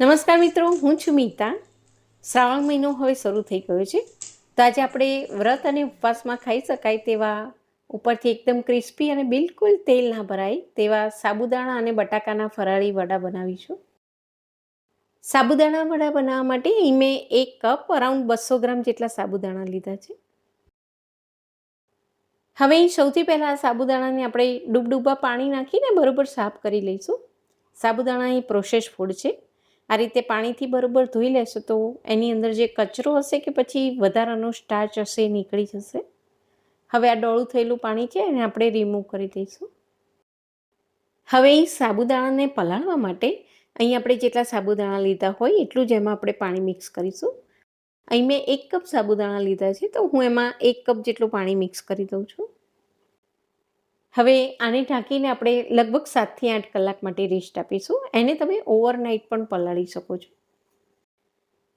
નમસ્કાર મિત્રો, હું છું મીતા. શ્રાવણ મહિનો હવે શરૂ થઈ ગયો છે. તો આજે આપણે વ્રત અને ઉપવાસમાં ખાઈ શકાય તેવા ઉપરથી એકદમ ક્રિસ્પી અને બિલકુલ તેલ ના ભરાય તેવા સાબુદાણા અને બટાકાના ફરાળી વડા બનાવીશું. સાબુદાણા વડા બનાવવા માટે મેં એક કપ અરાઉન્ડ બસો ગ્રામ જેટલા સાબુદાણા લીધા છે. હવે અહીં સૌથી પહેલાં સાબુદાણાને આપણે ડૂબડૂબા પાણી નાખીને બરાબર સાફ કરી લઈશું. સાબુદાણા અહીં પ્રોસેસ ફૂડ છે. આ રીતે પાણીથી બરોબર ધોઈ લેશો તો એની અંદર જે કચરો હશે કે પછી વધારાનો સ્ટાર્ચ હશે એ નીકળી જશે. હવે આ ડોળું થયેલું પાણી છે એને આપણે રિમૂવ કરી દઈશું. હવે અહીં સાબુદાણાને પલાળવા માટે અહીં આપણે જેટલા સાબુદાણા લીધા હોય એટલું જ એમાં આપણે પાણી મિક્સ કરીશું. અહીં મેં એક કપ સાબુદાણા લીધા છે તો હું એમાં એક કપ જેટલું પાણી મિક્સ કરી દઉં છું. હવે આને ઢાંકીને આપણે લગભગ સાતથી આઠ કલાક માટે રેસ્ટ આપીશું. એને તમે ઓવરનાઇટ પણ પલાળી શકો છો.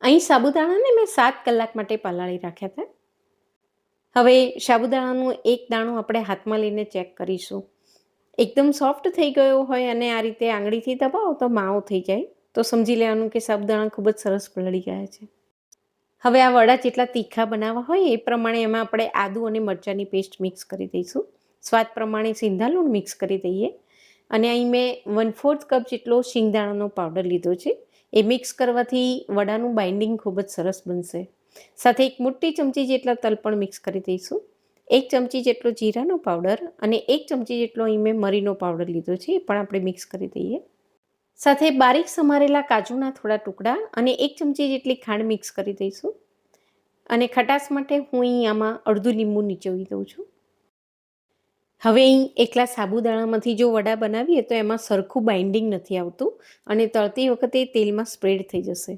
અહીં સાબુદાણાને મેં સાત કલાક માટે પલાળી રાખ્યા હતા. હવે સાબુદાણાનું એક દાણું આપણે હાથમાં લઈને ચેક કરીશું. એકદમ સોફ્ટ થઈ ગયો હોય અને આ રીતે આંગળીથી દબાવો તો માવો થઈ જાય. તો સમજી લેવાનું કે સાબુદાણા ખૂબ જ સરસ પલળી ગયા છે. હવે આ વડા જેટલા તીખા બનાવવા હોય એ પ્રમાણે એમાં આપણે આદુ અને મરચાંની પેસ્ટ મિક્સ કરી દઈશું. સ્વાદ પ્રમાણે સિંધા લૂણ મિક્સ કરી દઈએ. અને અહીં મેં વન ફોર્થ કપ જેટલો શિંગદાણાનો પાવડર લીધો છે. એ મિક્સ કરવાથી વડાનું બાઇન્ડિંગ ખૂબ જ સરસ બનશે. સાથે એક મોટી ચમચી જેટલા તલ પણ મિક્સ કરી દઈશું. એક ચમચી જેટલો જીરાનો પાવડર અને એક ચમચી જેટલો અહીં મેં મરીનો પાવડર લીધો છે, એ પણ આપણે મિક્સ કરી દઈએ. સાથે બારીક સમારેલા કાજુના થોડા ટુકડા અને એક ચમચી જેટલી ખાંડ મિક્સ કરી દઈશું. અને ખટાશ માટે હું અહીં આમાં અડધું લીંબુ નીચોવી દઉં છું. હવે અહીં એકલા સાબુદાણામાંથી જો વડા બનાવીએ તો એમાં સરખું બાઇન્ડિંગ નથી આવતું અને તળતી વખતે તેલમાં સ્પ્રેડ થઈ જશે.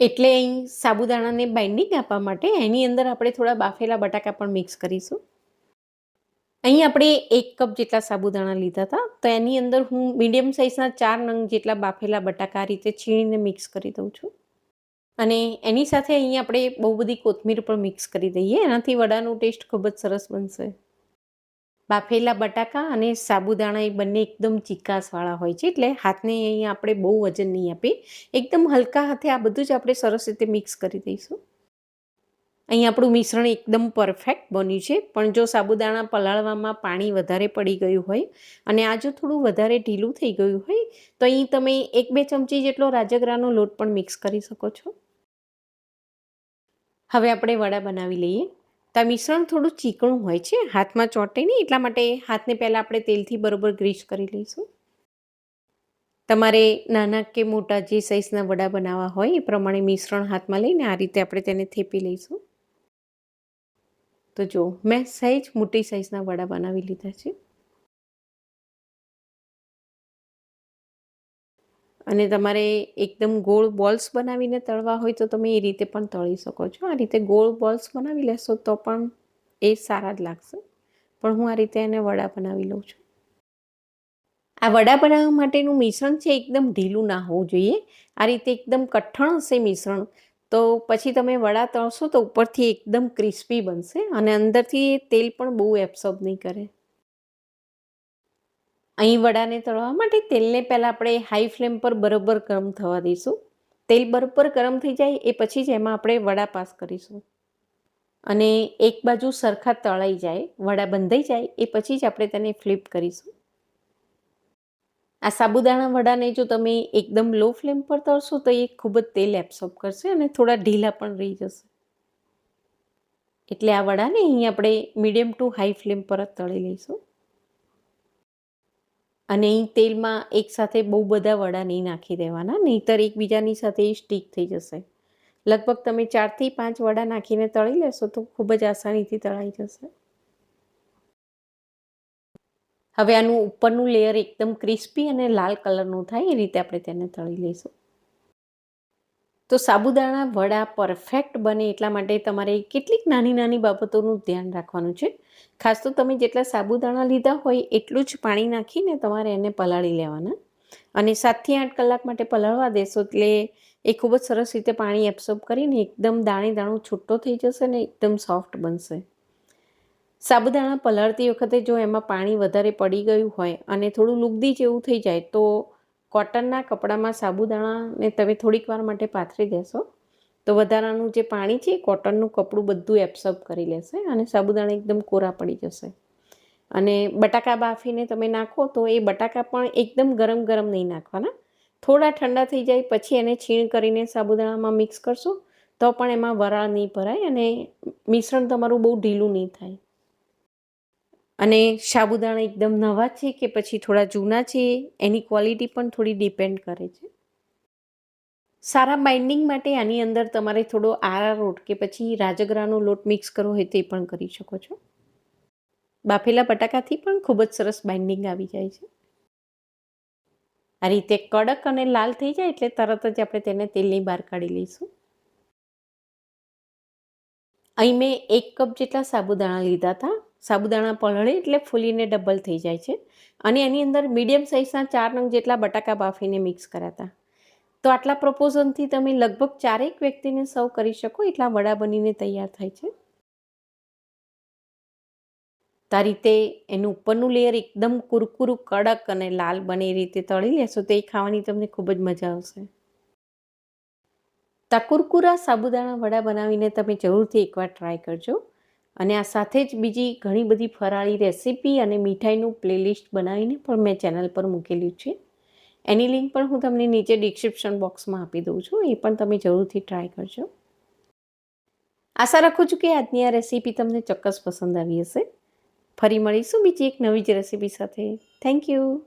એટલે અહીં સાબુદાણાને બાઇન્ડિંગ આપવા માટે એની અંદર આપણે થોડા બાફેલા બટાકા પણ મિક્સ કરીશું. અહીં આપણે એક કપ જેટલા સાબુદાણા લીધા હતા, તો એની અંદર હું મીડિયમ સાઇઝના ચાર નંગ જેટલા બાફેલા બટાકા રીતે છીણીને મિક્સ કરી દઉં છું. અને એની સાથે અહીં આપણે બહુ બધી કોથમીર પણ મિક્સ કરી દઈએ, એનાથી વડાનું ટેસ્ટ ખૂબ જ સરસ બનશે. બાફેલા બટાકા અને સાબુદાણા એ બંને એકદમ ચીકાસવાળા હોય છે. એટલે હાથને અહીંયા આપણે બહુ વજન નહીં આપી એકદમ હલકા હાથે આ બધું જ આપણે સરસ રીતે મિક્સ કરી દઈશું. અહીં આપણું મિશ્રણ એકદમ પરફેક્ટ બન્યું છે. પણ જો સાબુદાણા પલાળવામાં પાણી વધારે પડી ગયું હોય અને આ જો થોડું વધારે ઢીલું થઈ ગયું હોય, તો અહીં તમે એક બે ચમચી જેટલો રાજગરાનો લોટ પણ મિક્સ કરી શકો છો. હવે આપણે વડા બનાવી લઈએ. તો મિશ્રણ થોડું ચીકણું હોય છે. હાથમાં ચોંટે નહીં, એટલા માટે હાથને પહેલાં આપણે તેલથી બરોબર ગ્રીસ કરી લઈશું. તમારે નાના કે મોટા જે સાઇઝના વડા બનાવવા હોય એ પ્રમાણે મિશ્રણ હાથમાં લઈને આ રીતે આપણે તેને થેપી લઈશું. તો જો મેં સહેજ મોટી સાઇઝના વડા બનાવી લીધા છે. અને તમારે એકદમ ગોળ બોલ્સ બનાવીને તળવા હોય તો તમે એ રીતે પણ તળી શકો છો. આ રીતે ગોળ બોલ્સ બનાવી લેશો તો પણ એ સારા જ લાગશે. પણ હું આ રીતે એને વડા બનાવી લઉં છું. આ વડા બનાવવા માટેનું મિશ્રણ છે એકદમ ઢીલું ના હોવું જોઈએ. આ રીતે એકદમ કઠણ હશે મિશ્રણ. તો પછી તમે વડા તળશો તો ઉપરથી એકદમ ક્રિસ્પી બનશે અને અંદરથી તેલ પણ બહુ એબ્સોર્બ નહીં કરે. અહીં વડાને તળવા માટે તેલને પહેલાં આપણે હાઈ ફ્લેમ પર બરોબર ગરમ થવા દઈશું. તેલ બરોબર ગરમ થઈ જાય એ પછી જ એમાં આપણે વડા પાસ કરીશું. અને એક બાજુ સરખા તળાઈ જાય, વડા બંધાઈ જાય, એ પછી જ આપણે તેને ફ્લિપ કરીશું. આ સાબુદાણા વડાને જો તમે એકદમ લો ફ્લેમ પર તળશો તો એ ખૂબ જ તેલ એબ્સોર્બ કરશે અને થોડા ઢીલા પણ રહી જશે. એટલે આ વડાને અહીં આપણે મીડિયમ ટુ હાઈ ફ્લેમ પર જ તળી લઈશું. અને એ તેલમાં એકસાથે બહુ બધા વડા નહીં નાખી દેવાના, નહીંતર એકબીજાની સાથે એ સ્ટીક થઈ જશે. લગભગ તમે ચારથી પાંચ વડા નાખીને તળી લેશો તો ખૂબ જ આસાનીથી તળાઈ જશે. હવે આનું ઉપરનું લેયર એકદમ ક્રિસ્પી અને લાલ કલરનું થાય એ રીતે આપણે તેને તળી લઈશું. તો સાબુદાણા વડા પરફેક્ટ બને એટલા માટે તમારે કેટલીક નાની નાની બાબતોનું ધ્યાન રાખવાનું છે. ખાસ તો તમે જેટલા સાબુદાણા લીધા હોય એટલું જ પાણી નાખીને તમારે એને પલાળી લેવાના. અને સાતથી આઠ કલાક માટે પલાળવા દેશો એટલે એ ખૂબ જ સરસ રીતે પાણી એબ્સોર્બ કરીને એકદમ દાણે દાણું છૂટો થઈ જશે ને એકદમ સોફ્ટ બનશે. સાબુદાણા પલાળતી વખતે જો એમાં પાણી વધારે પડી ગયું હોય અને થોડું લુગદી જેવું થઈ જાય તો કોટનના કપડામાં સાબુદાણાને તમે થોડીક વાર માટે પાથરી દેશો. તો વધારાનું જે પાણી છે એ કોટનનું કપડું બધું એબ્સોર્બ કરી લેશે અને સાબુદાણા એકદમ કોરા પડી જશે. અને બટાકા બાફીને તમે નાખો તો એ બટાકા પણ એકદમ ગરમ ગરમ નહીં નાખવાના. થોડા ઠંડા થઈ જાય પછી એને છીણ કરીને સાબુદાણામાં મિક્સ કરશો તો પણ એમાં વરાળ નહીં ભરાય અને મિશ્રણ તમારું બહુ ઢીલું નહીં થાય. અને સાબુદાણા એકદમ નવા છે કે પછી થોડા જૂના છે, એની ક્વોલિટી પણ થોડી ડિપેન્ડ કરે છે. સારા બાઇન્ડિંગ માટે આની અંદર તમારે થોડો આરા રોટ કે પછી રાજગરાનો લોટ મિક્સ કરવો હોય તે પણ કરી શકો છો. બાફેલા બટાકાથી પણ ખૂબ જ સરસ બાઇન્ડિંગ આવી જાય છે. આ રીતે કડક અને લાલ થઈ જાય એટલે તરત જ આપણે તેને તેલની બહાર કાઢી લઈશું. અહીં મેં એક કપ જેટલા સાબુદાણા લીધા હતા. સાબુદાણા પલળે એટલે ફૂલીને ડબલ થઈ જાય છે. અને એની અંદર મીડિયમ સાઇઝના ચાર નંગ જેટલા બટાકા બાફીને મિક્સ કરાતા. તો આટલા પ્રપોઝનથી તમે લગભગ ચારેક વ્યક્તિને સર્વ કરી શકો, એટલા વડા બનીને તૈયાર થાય છે. તો રીતે એનું ઉપરનું લેયર એકદમ કુરકુરું, કડક અને લાલ બને એ રીતે તળી લેશો, તો એ ખાવાની તમને ખૂબ જ મજા આવશે. તા કુરકુરા સાબુદાણા વડા બનાવીને તમે જરૂરથી એકવાર ટ્રાય કરજો. અને આ સાથે જ બીજી ઘણી બધી ફરાળી રેસીપી અને મીઠાઈનું પ્લેલિસ્ટ બનાવીને પણ મેં ચેનલ પર મૂકેલું છે. એની લિંક પણ હું તમને નીચે ડિસ્ક્રિપ્શન બોક્સમાં આપી દઉં છું. એ પણ તમે જરૂરથી ટ્રાય કરજો. આશા રાખું છું કે આજની આ રેસીપી તમને ચોક્કસ પસંદ આવી હશે. ફરી મળીશું બીજી એક નવી જ રેસીપી સાથે. Thank you.